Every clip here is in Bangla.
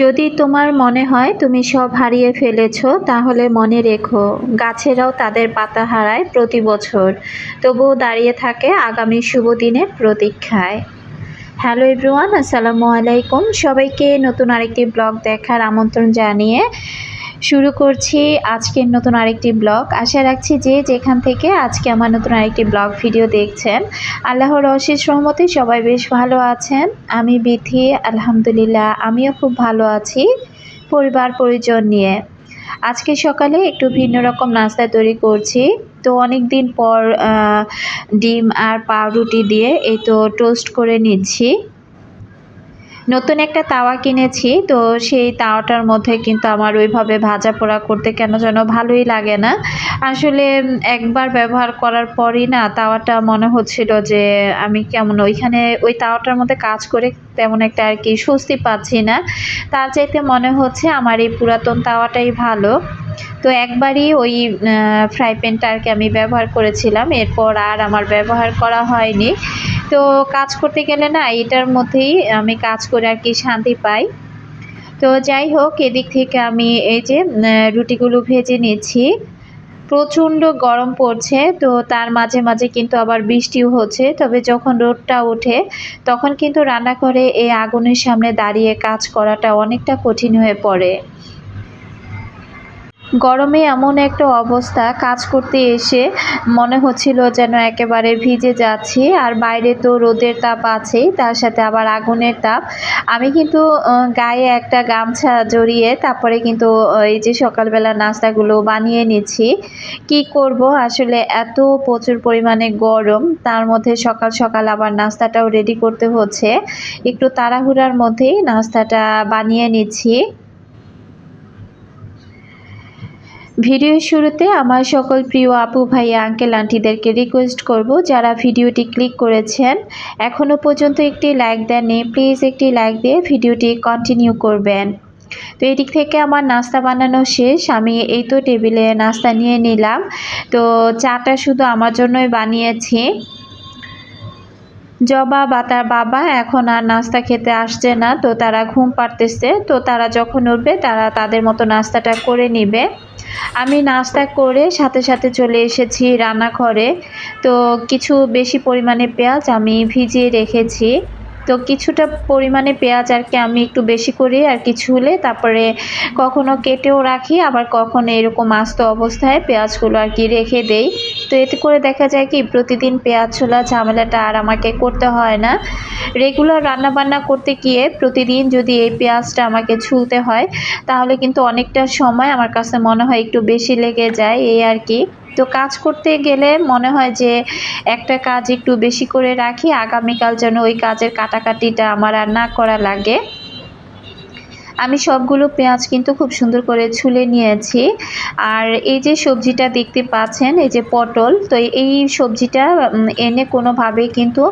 যদি তোমার মনে হয় তুমি সব হারিয়ে ফেলেছ, তাহলে মনে রেখো, গাছেরাও তাদের পাতা হারায় প্রতি বছর। তবুও দাঁড়িয়ে থাকে আগামী শুভ দিনের প্রতীক্ষায়। হ্যালো এভরিওয়ান, আসসালামু আলাইকুম। সবাইকে নতুন আরেকটি ব্লগ দেখার আমন্ত্রণ জানিয়ে শুরু করছি আজকের নতুন আরেকটি ব্লগ। আশা রাখছি যে যেখান থেকে আজকে আমার নতুন আরেকটি ব্লগ ভিডিও দেখছেন, আল্লাহর অশেষ রহমতে সবাই বেশ ভালো আছেন। আমি বিথি আলহামদুলিল্লাহ, আমিও খুব ভালো আছি পরিবার, পরিজন নিয়ে। আজকে সকালে একটু ভিন্ন রকম নাস্তা তৈরি করছি। তো অনেক দিন পর ডিম আর পাউরুটি দিয়ে এই তো টোস্ট করে নিচ্ছি। নতুন একটা তাওয়া কিনেছি, তো সেই তাওয়াটার মধ্যে কিন্তু আমার ওইভাবে ভাজা পোড়া করতে কেন যেন ভালোই লাগে না। আসলে একবার ব্যবহার করার পরই না তাওয়াটা মনে হচ্ছিল যে আমি কেমন ওইখানে ওই তাওয়াটার মধ্যে কাজ করে তেমন একটা আর কি স্বস্তি পাচ্ছি না। তার চাইতে মনে হচ্ছে আমার এই পুরাতন তাওয়াটাই ভালো। তো একবারই ওই ফ্রাই প্যানটা আর কি আমি ব্যবহার করেছিলাম, এরপর আর আমার ব্যবহার করা হয়নি। তো কাজ করতে গেলে না, এটার মধ্যেই আমি কাজ করে আর কি শান্তি পাই। তো যাই হোক, এদিক থেকে আমি এই যে রুটিগুলো ভেজে নিচ্ছি। প্রচণ্ড গরম পড়ছে, তো তার মাঝে মাঝে কিন্তু আবার বৃষ্টিও হচ্ছে। তবে যখন রোদটা ওঠে, তখন কিন্তু রান্নাঘরে এই আগুনের সামনে দাঁড়িয়ে কাজ করাটা অনেকটা কঠিন হয়ে পড়ে। গরমে এমন একটা অবস্থা, কাজ করতে এসে মনে হচ্ছিল যেন একেবারে ভিজে যাচ্ছি। আর বাইরে তো রোদের তাপ আছেই, তার সাথে আবার আগুনের তাপ। আমি কিন্তু গায়ে একটা গামছা জড়িয়ে তারপরে কিন্তু এই যে সকালবেলা নাস্তাগুলো বানিয়ে নিচ্ছি। কি করব? আসলে এত প্রচুর পরিমাণে গরম, তার মধ্যে সকাল সকাল আবার নাস্তাটাও রেডি করতে হচ্ছে। একটু তাড়াহুড়ার মধ্যেই নাস্তাটা বানিয়ে নিচ্ছি। ভিডিওর শুরুতে আমার সকল প্রিয় আপু ভাইয়া আঙ্কেল আন্টিদেরকে রিকোয়েস্ট করব যারা ভিডিওটি ক্লিক করেছেন এখনও পর্যন্ত একটি লাইক দেননি প্লিজ একটি লাইক দিয়ে ভিডিওটি কন্টিনিউ করবেন। তো এদিক থেকে আমার নাস্তা বানানো শেষ, আমি এই তো টেবিলে নাস্তা নিয়ে নিলাম। তো চাটা শুধু আমার জন্যই বানিয়েছি। জবা বা তার বাবা এখন আর নাস্তা খেতে আসছে না, তো তারা ঘুম পাড়তেছে, তো তারা যখন উঠবে তারা তাদের মতো নাস্তাটা করে নিবে। আমি নাস্তা করে সাথে সাথে চলে এসেছি রান্নাঘরে। তো কিছু বেশি পরিমাণে পেঁয়াজ আমি ভিজিয়ে রেখেছি। তো কিছুটা পরিমাণে পেঁয়াজ আর কি আমি একটু বেশি করি আর কি ছুলে তারপরে কখনো কেটেও রাখি, আবার কখনো এরকম আস্ত অবস্থায় পেঁয়াজগুলো আর কি রেখে দেই। তো এতে করে দেখা যায় কি, প্রতিদিন পেঁয়াজ, ছোলা, ঝামেলাটা আর আমাকে করতে হয় না। রেগুলার রান্না বান্না করতে গিয়ে প্রতিদিন যদি এই পেঁয়াজটা আমাকে ছুলতে হয়, তাহলে কিন্তু অনেকটা সময় আমার কাছে মনে হয় একটু বেশি লেগে যায়, এই আর কি। তো কাজ করতে গেলে মনে হয় যে একটা কাজ একটু বেশি করে রাখি, আগামীকাল যেন ওই কাজের কাটাকাটিটা আমার আর না করা লাগে। আমি সবগুলো পেঁয়াজ কিন্তু খুব সুন্দর করে ছুলে নিয়েছি। আর এই যে সবজিটা দেখতে পাচ্ছেন, এই যে পটল, তো এই সবজিটা এনে কোনোভাবেই কিন্তু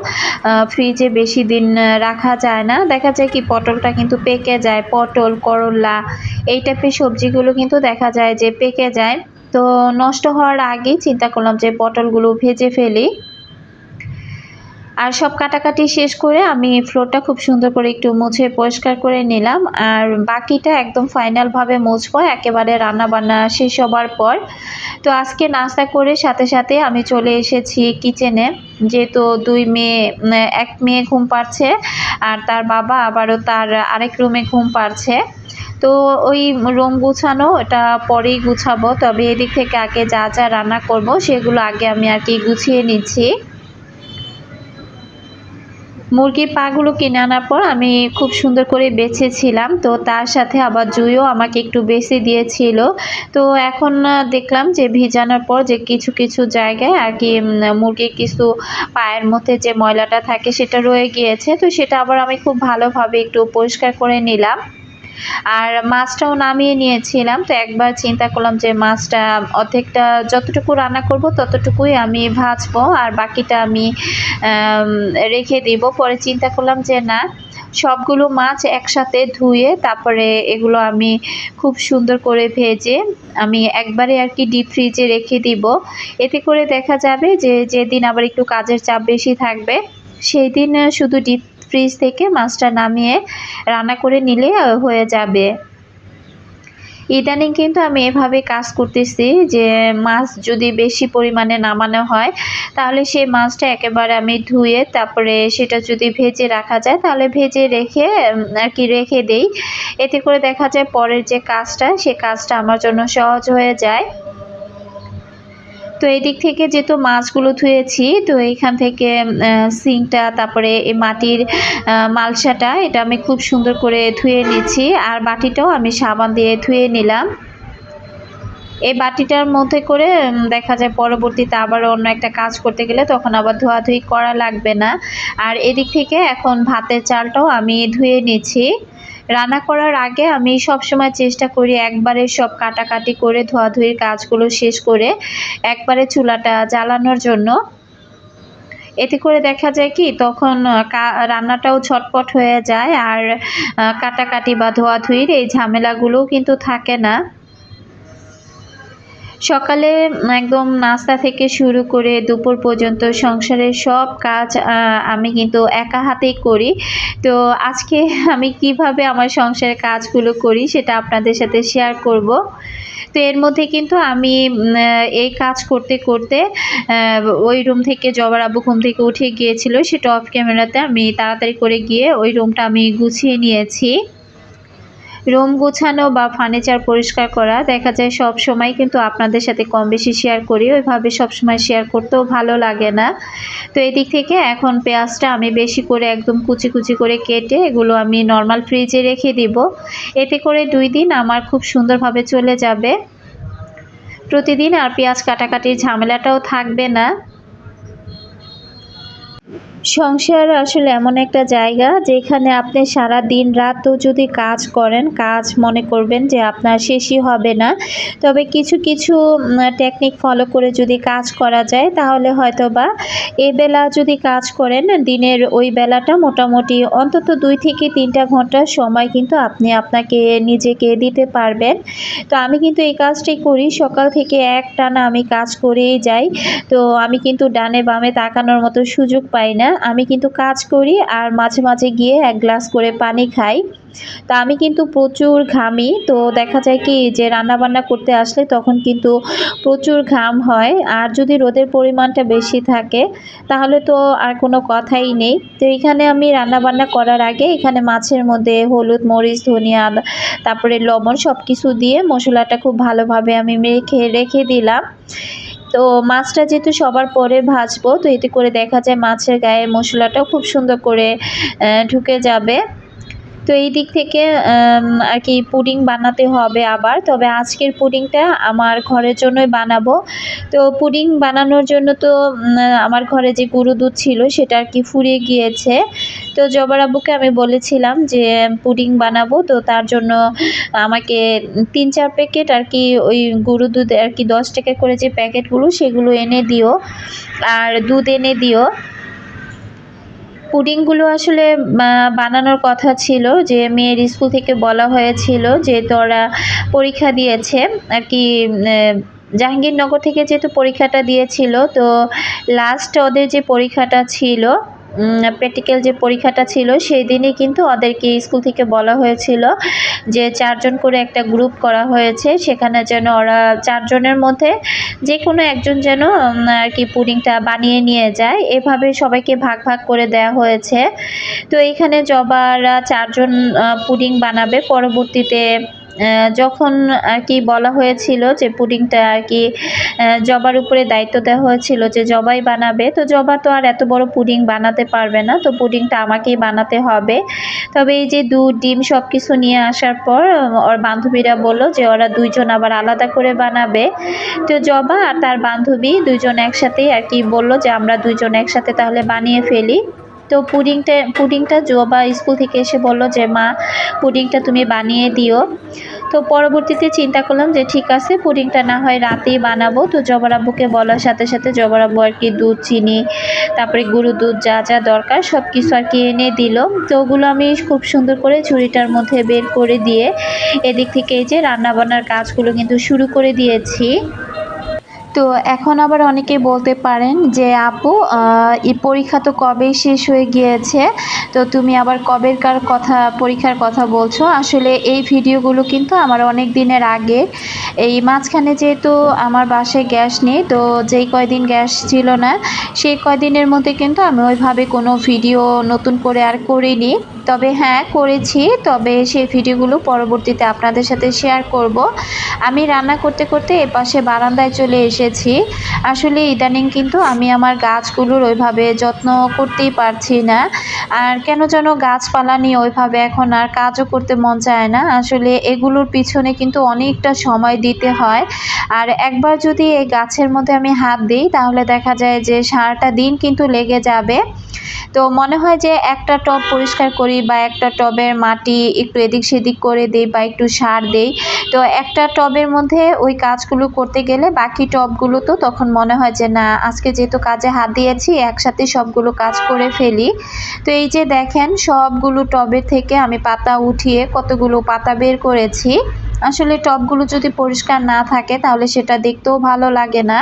ফ্রিজে বেশি দিন রাখা যায় না। দেখা যায় কি পটলটা কিন্তু পেকে যায়, পটল, করলা, এই টাইপের সবজিগুলো কিন্তু দেখা যায় যে পেকে যায়। তো নষ্ট হওয়ার আগেই চিন্তা করলাম যে পটলগুলো ভেজে ফেলি। আর সব কাটাকাটি শেষ করে আমি ফ্লোরটা খুব সুন্দর করে একটু মুছে পরিষ্কার করে নিলাম। আর বাকিটা একদম ফাইনালভাবে মুছবো, একেবারে রান্না বান্না শেষ হবার পর। তো আজকে নাস্তা করে সাথে সাথে আমি চলে এসেছি কিচেনে যেহেতু দুই মেয়ে, এক মেয়ে ঘুম পাচ্ছে আর তার বাবা আবারও তার আরেক রুমে ঘুম পাচ্ছে তো ওই রুম গুছানো, এটা পরেই গুছাবো। তবে এদিক থেকে আগে যা যা রান্না করব, সেগুলো আগে আমি আর কি গুছিয়ে নিচ্ছি। মুরগির পাগুলো কিনে আনার পর আমি খুব সুন্দর করে বেছেছিলাম। তো তার সাথে আবার জুইও আমাকে একটু বেশি দিয়েছিল। তো এখন দেখলাম যে ভিজানোর পর যে কিছু কিছু জায়গায় আর কি মুরগির কিছু পায়ের মধ্যে যে ময়লাটা থাকে সেটা রয়ে গিয়েছে। তো সেটা আবার আমি খুব ভালোভাবে একটু পরিষ্কার করে নিলাম। আর মাছটাও নামিয়ে নিয়েছিলাম, তো একবার চিন্তা করলাম যে মাছটা অর্ধেকটা যতটুকু রান্না করব ততটুকুই আমি ভাজবো আর বাকিটা আমি রেখে দিব। পরে চিন্তা করলাম যে না, সবগুলো মাছ একসাথে ধুয়ে তারপরে এগুলো আমি খুব সুন্দর করে ভেজে আমি একবারে আর কি ডিপ ফ্রিজে রেখে দিব। এতে করে দেখা যাবে যে যেদিন আবার একটু কাজের চাপ বেশি থাকবে সেই দিন শুধু ডিপ ফ্রিজ থেকে মাছটা নামিয়ে রান্না করে নিলে হয়ে যাবে। ইদানিং কিন্তু আমি এভাবে কাজ করতেছি যে, মাছ যদি বেশি পরিমাণে নামানো হয়, তাহলে সেই মাছটা একেবারে আমি ধুয়ে, তারপরে সেটা যদি ভেজে রাখা যায়, তাহলে ভেজে রেখে আর কি রেখে দেই। এতে করে দেখা যায় পরের যে কাজটা, সে কাজটা আমার জন্য সহজ হয়ে যায়। তো এই দিক থেকে যেহেতু মাছগুলো ধুয়েছি, তো এইখান থেকে সিংটা তারপরে এই মাটির মালসাটা, এটা আমি খুব সুন্দর করে ধুয়ে নিয়েছি। আর বাটিটাও আমি সাবান দিয়ে ধুয়ে নিলাম। এই বাটিটার মধ্যে করে দেখা যায় পরবর্তীতে আবার অন্য একটা কাজ করতে গেলে তখন আবার ধোয়াধুয়ি করা লাগবে না। আর এদিক থেকে এখন ভাতের চালটাও আমি ধুয়ে নিচ্ছি রান্না করার আগে আমি সব সময় চেষ্টা করি একবারে সব কাটাকাটি করে ধোয়াধুয়ির কাজগুলো শেষ করে একবারে চুলাটা জ্বালানোর জন্য। এতে করে দেখা যায় কি, তখন রান্নাটাও ছটপট হয়ে যায় আর কাটাকাটি বা ধোয়াধুয়ির এই ঝামেলাগুলোও কিন্তু থাকে না। সকালে একদম নাস্তা থেকে শুরু করে দুপুর পর্যন্ত সংসারের সব কাজ আমি কিন্তু একা হাতেই করি। তো আজকে আমি কীভাবে আমার সংসারের কাজগুলো করি সেটা আপনাদের সাথে শেয়ার করব। তো এর মধ্যে কিন্তু আমি এই কাজ করতে করতে ওই রুম থেকে জবার আব্বু ঘুম থেকে উঠে গিয়েছিল, সেটা অফ ক্যামেরাতে আমি তাড়াতাড়ি করে গিয়ে ওই রুমটা আমি গুছিয়ে নিয়েছি। রুম গোছানো বা ফার্নিচার পরিষ্কার করা দেখা যায় সব সময় কিন্তু আপনাদের সাথে কম বেশি শেয়ার করি। ওইভাবে সব সময় শেয়ার করতেও ভালো লাগে না। তো এদিক থেকে এখন পেঁয়াজটা আমি বেশি করে একদম কুচি কুচি করে কেটে এগুলো আমি নর্মাল ফ্রিজে রেখে দিব। এতে করে দুই দিন আমার খুব সুন্দরভাবে চলে যাবে। প্রতিদিন আর পেঁয়াজ কাটাকাটির ঝামেলাটাও থাকবে না। সংসার আসলে এমন একটা জায়গা যেখানে আপনি সারা দিন রাতও যদি কাজ করেন, কাজ মনে করবেন যে আপনার শেষই হবে না। তবে কিছু কিছু টেকনিক ফলো করে যদি কাজ করা যায়, তাহলে হয়তো বা এ বেলা যদি কাজ করেন, দিনের ওই বেলাটা মোটামুটি অন্তত দুই থেকে তিনটা ঘণ্টার সময় কিন্তু আপনি আপনাকে নিজেকে দিতে পারবেন। তো আমি কিন্তু এই কাজটাই করি। সকাল থেকে এক টানা আমি কাজ করেই যাই। তো আমি কিন্তু ডানে বামে তাকানোর মতো সুযোগ পাই না। আমি কিন্তু কাজ করি আর মাঝে মাঝে গিয়ে এক গ্লাস করে পানি খাই। তা আমি কিন্তু প্রচুর ঘামি। তো দেখা যায় কি যে রান্নাবান্না করতে আসলে তখন কিন্তু প্রচুর ঘাম হয়। আর যদি রোদের পরিমাণটা বেশি থাকে, তাহলে তো আর কোনো কথাই নেই। তো এখানে আমি রান্নাবান্না করার আগে এখানে মাছের মধ্যে হলুদ, মরিচ, ধনিয়া, তারপরে লবণ সব কিছু দিয়ে মশলাটা খুব ভালোভাবে আমি মেখে, রেখে দিলাম। তো মাছটা যেহেতু সবার পরে ভাজবো, তো এতে করে দেখা যায় মাছের গায়ে মশলাটাও খুব সুন্দর করে ঢুকে যাবে। তো এই দিক থেকে আর কি পুডিং বানাতে হবে আবার। তবে আজকের পুডিংটা আমার ঘরের জন্যই বানাবো। তো পুডিং বানানোর জন্য তো আমার ঘরে যে গুঁড়ো দুধ ছিল সেটা আর কি ফুরিয়ে গিয়েছে। তো জবার আব্বুকে আমি বলেছিলাম যে, পুডিং বানাবো। তো তার জন্য আমাকে তিন, চার প্যাকেট আর কি ওই গুঁড়ো দুধ আর কি দশ টাকা করে যে প্যাকেটগুলো সেগুলো এনে দিও। আর দুধ এনে দিও। পুডিংগুলো আসলে বানানোর কথা ছিল যে মেয়ের স্কুল থেকে বলা হয়েছিল যে তোরা পরীক্ষা দিয়েছে আর কি জাহাঙ্গীরনগর থেকে যেহেতু পরীক্ষাটা দিয়েছিল, তো লাস্ট ওদের যে পরীক্ষাটা ছিল প্র্যাকটিক্যাল যে পরীক্ষাটা ছিল, সেই দিনই কিন্তু ওদেরকে স্কুল থেকে বলা হয়েছিল যে চারজন করে একটা গ্রুপ করা হয়েছে। সেখানে যেন ওরা চারজনের মধ্যে যে কোনো একজন যেন আর কি পুডিংটা বানিয়ে নিয়ে যায়। এভাবে সবাইকে ভাগ ভাগ করে দেওয়া হয়েছে। তো এখানে জবারা চারজন পুডিং বানাবে। পরবর্তীতে যখন আর কি বলা হয়েছিল যে পুডিংটা আর কি জবার উপরে দায়িত্ব দেওয়া হয়েছিল যে জবাই বানাবে, তো জবা তো আর এত বড় পুডিং বানাতে পারবে না, তো পুডিংটা আমাকেই বানাতে হবে। তবে এই যে দুধ, ডিম সব কিছু নিয়ে আসার পর, ওর বান্ধবীরা বলল যে ওরা দুইজন আবার আলাদা করে বানাবে। তো জবা আর তার বান্ধবী দুইজন একসাথেই আর কি বলল যে আমরা দুইজন একসাথে তাহলে বানিয়ে ফেলি। তো পুডিংটা পুডিংটা জবা স্কুল থেকে এসে বলল যে, মা, পুডিংটা তুমি বানিয়ে দিও। তো পরবর্তীতে চিন্তা করলাম যে, ঠিক আছে, পুডিংটা না হয় রাতেই বানাবো। তো জবার আব্বুকে বলার সাথে সাথে জবার আব্বু আর কি দুধ, চিনি, তারপরে গুঁড়ো দুধ যা যা দরকার সব কিছু আর কি এনে দিল। তো ওগুলো আমি খুব সুন্দর করে ঝুড়িটার মধ্যে বের করে দিয়ে এদিক থেকে এই যে রান্নাবান্নার কাজগুলো কিন্তু শুরু করে দিয়েছি। তো এখন আবার অনেকে বলতে পারেন যে, আপু এই পরীক্ষা তো কবেই শেষ হয়ে গিয়েছে? তো তুমি আবার কবেরকার কথা, পরীক্ষার কথা বলছো? আসলে এই ভিডিওগুলো কিন্তু আমার অনেক দিনের আগে। এই মাঝখানে যেহেতু আমার বাসায় গ্যাস নেই, তো যেই কয়দিন গ্যাস ছিল না, সেই কয়দিনের মধ্যে কিন্তু আমি ওইভাবে কোনো ভিডিও নতুন করে আর করিনি। তবে হ্যাঁ করেছি। তবে সেই ভিডিওগুলো পরবর্তীতে আপনাদের সাথে শেয়ার করব। আমি রান্না করতে করতে এপাশে বারান্দায় চলে এসেছি। আসলে ইদানিং কিন্তু আমি আমার গাছগুলোর ওইভাবে যত্ন করতেই পারছি না। আর কেন যেন গাছপালা নিয়ে ওইভাবে এখন আর কাজও করতে মন চায় না। আসলে এগুলোর পিছনে কিন্তু অনেকটা সময় দিতে হয়। আর একবার যদি এই গাছের মধ্যে আমি হাত দিই, তাহলে দেখা যায় যে সারাটা দিন কিন্তু লেগে যাবে। তো মনে হয় যে একটা টব পরিষ্কার করি বা একটা টবের মাটি একটু এদিক সেদিক করে দিই বা একটু সার দেই। তো একটা টবের মধ্যে ওই কাজগুলো করতে গেলে বাকি টবগুলো তো তখন মনে হয় যে না, আজকে যেহেতু কাজে হাত দিয়েছি, একসাথে সবগুলো কাজ করে ফেলি। তো এই যে দেখেন, সবগুলো টবে থেকে আমি পাতা উঠিয়ে কতগুলো পাতা বের করেছি। আসলে টবগুলো যদি পরিষ্কার না থাকে, তাহলে সেটা দেখতেও ভালো লাগে না।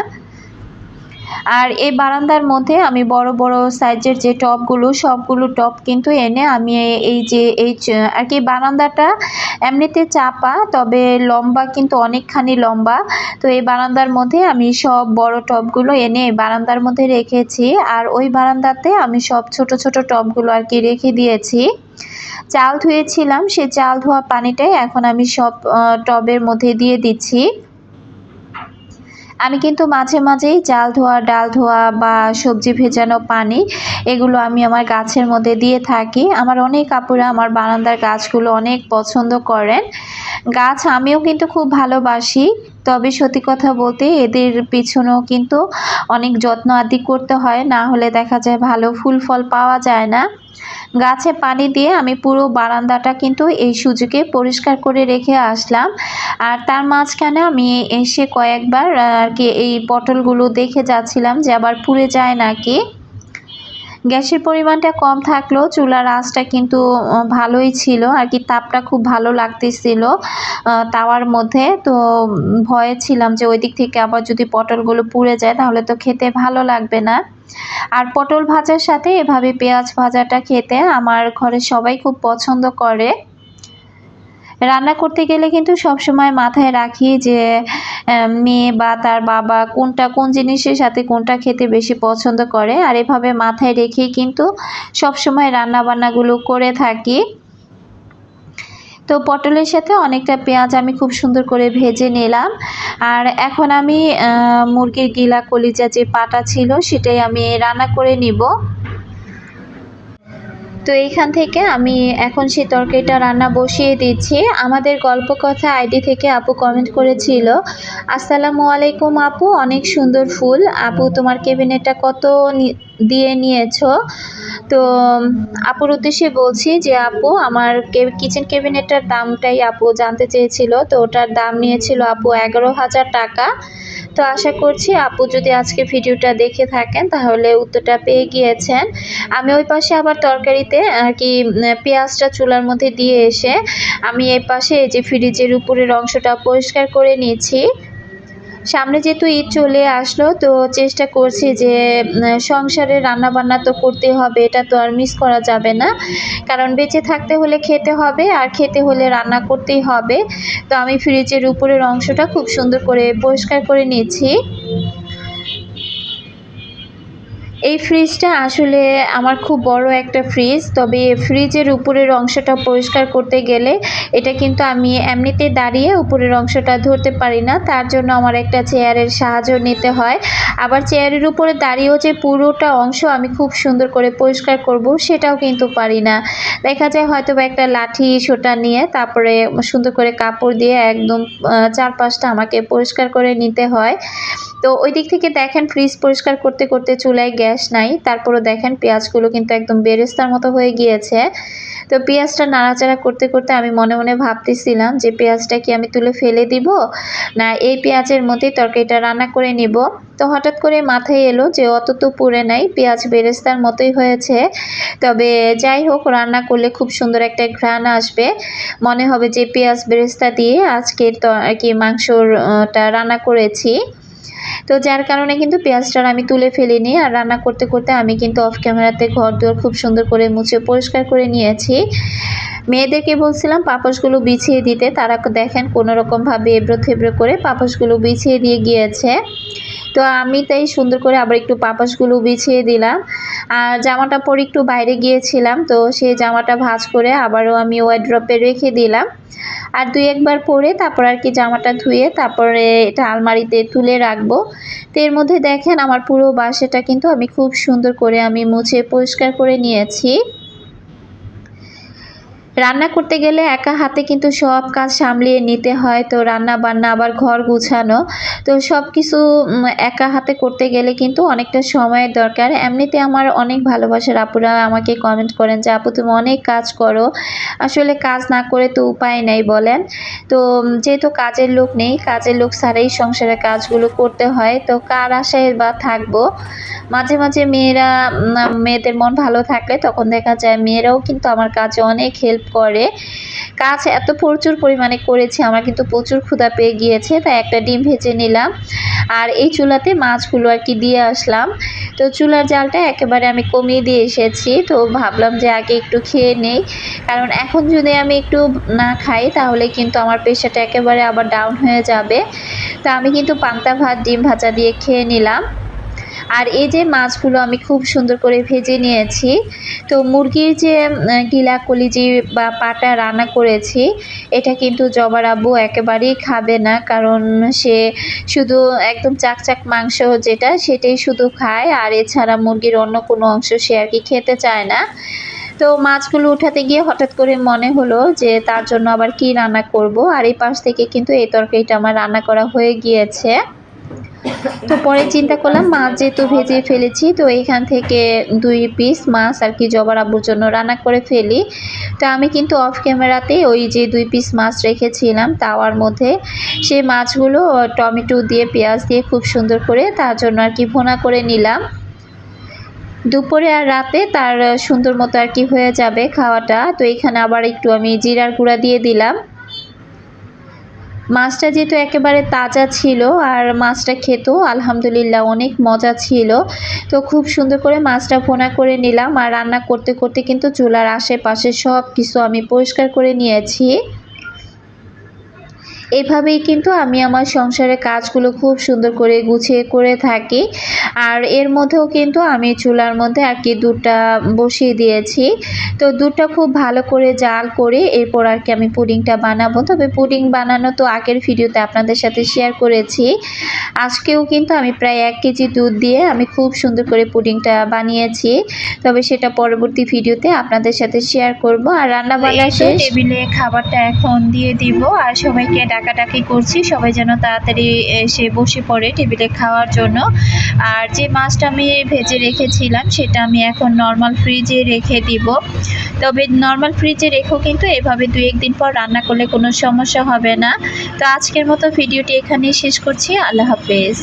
আর এই বারান্দার মধ্যে আমি বড় বড় সাইজের যে টবগুলো, সবগুলো টব কিন্তু এনে আমি এই যে এই আর কি বারান্দাটা এমনিতে চাপা, তবে লম্বা কিন্তু অনেকখানি লম্বা। তো এই বারান্দার মধ্যে আমি সব বড় টবগুলো এনে বারান্দার মধ্যে রেখেছি। আর ওই বারান্দাতে আমি সব ছোট ছোট টবগুলো আর কি রেখে দিয়েছি। চাল ধুয়েছিলাম, সে চাল ধোয়া পানিটাই এখন আমি সব টবের মধ্যে দিয়ে দিচ্ছি। আমি কিন্তু মাঝে মাঝেই চাল ধোয়া, ডাল ধোয়া বা সবজি ভেজানো পানি, এগুলো আমি আমার গাছের মধ্যে দিয়ে থাকি। আমার অনেক আপুরা আমার বারান্দার গাছগুলো অনেক পছন্দ করেন। গাছ আমিও কিন্তু খুব ভালোবাসি, তবে সত্যি কথা বলতে এদের পিছনেও কিন্তু অনেক যত্ন আদি করতে হয়, না হলে দেখা যায় ভালো ফুল ফল পাওয়া যায় না। গাছে পানি দিয়ে আমি পুরো বারান্দাটা কিন্তু এই সুযোগে পরিষ্কার করে রেখে আসলাম। আর তার মাঝখানে আমি এসে কয়েকবার আর কি এই পটলগুলো দেখে যাচ্ছিলাম যে আবার পুড়ে যায় নাকি। গ্যাসের পরিমাণটা কম থাকলেও চুলার আঁচটা কিন্তু ভালোই ছিল। আর কি তাপটা খুব ভালো লাগতেছিল তাওয়ার মধ্যে। তো ভয়ে ছিলাম যে ওই দিক থেকে আবার যদি পটলগুলো পুড়ে যায় তাহলে তো খেতে ভালো লাগবে না। আর পটল ভাজার সাথে এভাবে পেঁয়াজ ভাজাটা খেতে আমার ঘরে সবাই খুব পছন্দ করে। রান্না করতে গেলে কিন্তু সবসময় মাথায় রাখি যে মেয়ে বা তার বাবা কোনটা কোন জিনিসের সাথে কোনটা খেতে বেশি পছন্দ করে। আর এভাবে মাথায় রেখেই কিন্তু সবসময় রান্না বান্নাগুলো করে থাকি। তো পটলের সাথে অনেকটা পেঁয়াজ আমি খুব সুন্দর করে ভেজে নিলাম। আর এখন আমি মুরগির গিলা কলিজা যে পাটা ছিল সেটাই আমি রান্না করে নিব। তো এইখান থেকে আমি এখন সেই তরকারিটা রান্না বসিয়ে দিচ্ছি। আমাদের গল্প কথা আইডি থেকে আপু কমেন্ট করেছিল, আসসালামু আলাইকুম আপু, অনেক সুন্দর ফুল। আপু, তোমার কেবিনেটটা কত দিয়ে নিয়েছো? তো, আপুর উদ্দেশ্যে বলছি যে, আপু, আমার কিচেন ক্যাবিনেটটার দামটাই আপু জানতে চেয়েছিল। তো ওটার দাম নিয়েছিল আপু এগারো হাজার টাকা। তো আশা করছি আপু যদি আজকে ভিডিওটা দেখে থাকেন, তাহলে উত্তরটা পেয়ে গিয়েছেন। আমি ওই পাশে আবার তরকারিতে আর কি পেঁয়াজটা চুলার মধ্যে দিয়ে এসে আমি এই পাশে এই যে ফ্রিজের উপরের অংশটা পরিষ্কার করে নিয়েছি। সামনে যেহেতু ঈদ চলে আসলো, তো চেষ্টা করছি যে সংসারে রান্না বান্না তো করতে হবে, এটা তো আর মিস করা যাবে না। কারণ বেঁচে থাকতে হলে খেতে হবে, আর খেতে হলে রান্না করতেই হবে। তো আমি ফ্রিজের উপরের অংশটা খুব সুন্দর করে পরিষ্কার করে নিয়েছি। এই ফ্রিজটা আসলে আমার খুব বড় একটা ফ্রিজ তবে ফ্রিজের উপরের অংশটা পরিষ্কার করতে গেলে এটা কিন্তু আমি এমনিতে দাঁড়িয়ে উপরের অংশটা ধরতে পারি না, তার জন্য আমার একটা চেয়ারের সাহায্য নিতে হয়। আবার চেয়ারের উপরে দাঁড়িয়েও যে পুরোটা অংশ আমি খুব সুন্দর করে পরিষ্কার করব, সেটাও কিন্তু পারি না। দেখা যায় হয়তো বা একটা লাঠি সোটা নিয়ে তারপরে সুন্দর করে কাপড় দিয়ে একদম চারপাশটা আমাকে পরিষ্কার করে নিতে হয়। তো ওই দিক থেকে দেখেন ফ্রিজ পরিষ্কার করতে করতে চুলায় গ্যাস নাই, তারপরও দেখেন পেঁয়াজগুলো কিন্তু একদম বেরেস্তার মতো হয়ে গিয়েছে। তো পেঁয়াজটা নাড়াচাড়া করতে করতে আমি মনে মনে ভাবতেছিলাম যে পেঁয়াজটা কি আমি তুলে ফেলে দিব, না এই পেঁয়াজের মধ্যেই তরকারিটা রান্না করে নিব। তো হঠাৎ করে মাথায় এলো যে অত তো পুড়ে নাই, পেঁয়াজ বেরেস্তার মতোই হয়েছে। তবে যাই হোক, রান্না করলে খুব সুন্দর একটা ঘ্রাণ আসবে। মনে হবে যে পেঁয়াজ বেরেস্তা দিয়ে আজকের কি মাংসটা রান্না করেছি। তো যার কারণে কিন্তু পেঁয়াজটা আমি তুলে ফেলিনি আর রান্না করতে করতে আমি কিন্তু অফ ক্যামেরাতে ঘর দুয়ার খুব সুন্দর করে মুছে পরিষ্কার করে নিয়েছি। মেয়েদেরকে বলছিলাম পাপসগুলো বিছিয়ে দিতে, তারা দেখেন কোনোরকমভাবে এব্রো এবড়ো থেবড়ো করে পাপসগুলো বিছিয়ে দিয়ে গিয়েছে। তো আমি তাই সুন্দর করে আবার একটু পাপাসগুলো বিছিয়ে দিলাম। আর জামাটা পরে একটু বাইরে গিয়েছিলাম, তো সেই জামাটা ভাজ করে আবারও আমি ওয়াইড্রপে রেখে দিলাম। আর দুই একবার পরে তারপর আর কি জামাটা ধুয়ে তারপরে এটা আলমারিতে তুলে রাখব। তো এর মধ্যে দেখেন আমার পুরো বাসাটা কিন্তু আমি খুব সুন্দর করে আমি মুছে পরিষ্কার করে নিয়েছি। রান্না করতে গেলে একা হাতে কিন্তু সব কাজ সামলিয়ে নিতে হয়। তো রান্না বান্না আবার ঘর গুছানো। তো সব কিছু একা হাতে করতে গেলে কিন্তু অনেকটা সময়ের দরকার। এমনিতে আমার অনেক ভালোবাসার আপুরা আমাকে কমেন্ট করেন যে, আপু, তুমি অনেক কাজ করো। আসলে কাজ না করে তো উপায় নেই, বলেন। তো যেহেতু কাজের লোক নেই, কাজের লোক ছাড়াই সংসারের কাজগুলো করতে হয়। তো কার আশায় বা থাকব? মাঝে মাঝে মেয়েরা মেয়েদের মন ভালো থাকলে তখন দেখা যায় মেয়েরাও কিন্তু আমার কাজে অনেক হেল্প করে। কাজ এত প্রচুর পরিমাণে করেছি, আমার কিন্তু প্রচুর ক্ষুধা পেয়ে গিয়েছে, তাই একটা ডিম ভেজে নিলাম। আর এই চুলাতে মাছগুলো আর কি দিয়ে আসলাম। তো চুলার জালটা একেবারে আমি কমিয়ে দিয়ে এসেছি, তো ভাবলাম যে আগে একটু খেয়ে নেই। কারণ এখন যদি আমি একটু না খাই, তাহলে কিন্তু আমার পেশাটা একেবারে আবার ডাউন হয়ে যাবে। তা আমি কিন্তু পান্তা ভাত, ডিম ভাজা দিয়ে খেয়ে নিলাম। আর এই যে মাছগুলো আমি খুব সুন্দর করে ভেজে নিয়েছি, তো মুরগির যে গিলা কলিজি বা পাটা রান্না করেছি, এটা কিন্তু জবার আব্বু একেবারেই খাবে না, কারণ সে শুধু একদম চাকচাক মাংস যেটা সেটাই শুধু খায়, আর এছাড়া মুরগির অন্য কোনো অংশ সে আর কি খেতে চায় না। তো মাছগুলো উঠাতে গিয়ে হঠাৎ করে মনে হলো যে তার জন্য আবার কি রান্না করব, আর এই পাশ থেকে কিন্তু এই তরকারিটা আমার রান্না করা হয়ে গিয়েছে। তো পরে চিন্তা করলাম মাছ যেহেতু ভেজে ফেলেছি, তো এখান থেকে দুই পিস মাছ আর কি জবার আব্বুর জন্য রান্না করে ফেলি। তো আমি কিন্তু অফ ক্যামেরাতে ওই যে দুই পিস মাছ রেখেছিলাম, তাওয়ার মধ্যে। সেই মাছগুলো টমেটো দিয়ে, পেঁয়াজ দিয়ে খুব সুন্দর করে তার জন্য আর কি ভোনা করে নিলাম। দুপুরে আর রাতে তার সুন্দর মতো আর কি হয়ে যাবে খাওয়াটা। তো এখানে আবার একটু আমি জিরার গুঁড়া দিয়ে দিলাম। মাছটা যেহেতু একেবারে তাজা ছিল আর মাছটা খেতেও আলহামদুলিল্লাহ অনেক মজা ছিল। তো খুব সুন্দর করে মাছটা ফোনা করে নিলাম আর রান্না করতে করতে কিন্তু চুলার আশেপাশে সব কিছু আমি পরিষ্কার করে নিয়েছি। এভাবেই কিন্তু আমি আমার সংসারের কাজগুলো খুব সুন্দর করে গুছিয়ে করে থাকি। আর এর মধ্যেও কিন্তু আমি চুলার মধ্যে আর কি দুধটা বসিয়ে দিয়েছি। তো দুধটা খুব ভালো করে জাল করে এরপর আর কি আমি পুডিংটা বানাবো। তবে পুডিং বানানো তো আগের ভিডিওতে আপনাদের সাথে শেয়ার করেছি। আজকেও কিন্তু আমি প্রায় এক কেজি দুধ দিয়ে আমি খুব সুন্দর করে পুডিংটা বানিয়েছি। তবে সেটা পরবর্তী ভিডিওতে আপনাদের সাথে শেয়ার করব। আর রান্না বান্না শেষ। টেবিলে খাবারটা এখন দিয়ে দিব। আর সবাইকে ডাকাডাকি করছি। সবাই যেন তাড়াতাড়ি এসে বসে পড়ে টেবিলে খাওয়ার জন্য। আর যে মাছটা আমি ভেজে রেখেছিলাম, সেটা আমি এখন নর্মাল ফ্রিজে রেখে দিব। তবে নর্মাল ফ্রিজে রেখেও কিন্তু এভাবে দু একদিন পর রান্না করলে কোনো সমস্যা হবে না। তো আজকের মতো ভিডিওটি এখানেই শেষ করছি। আল্লাহ হাফেজ।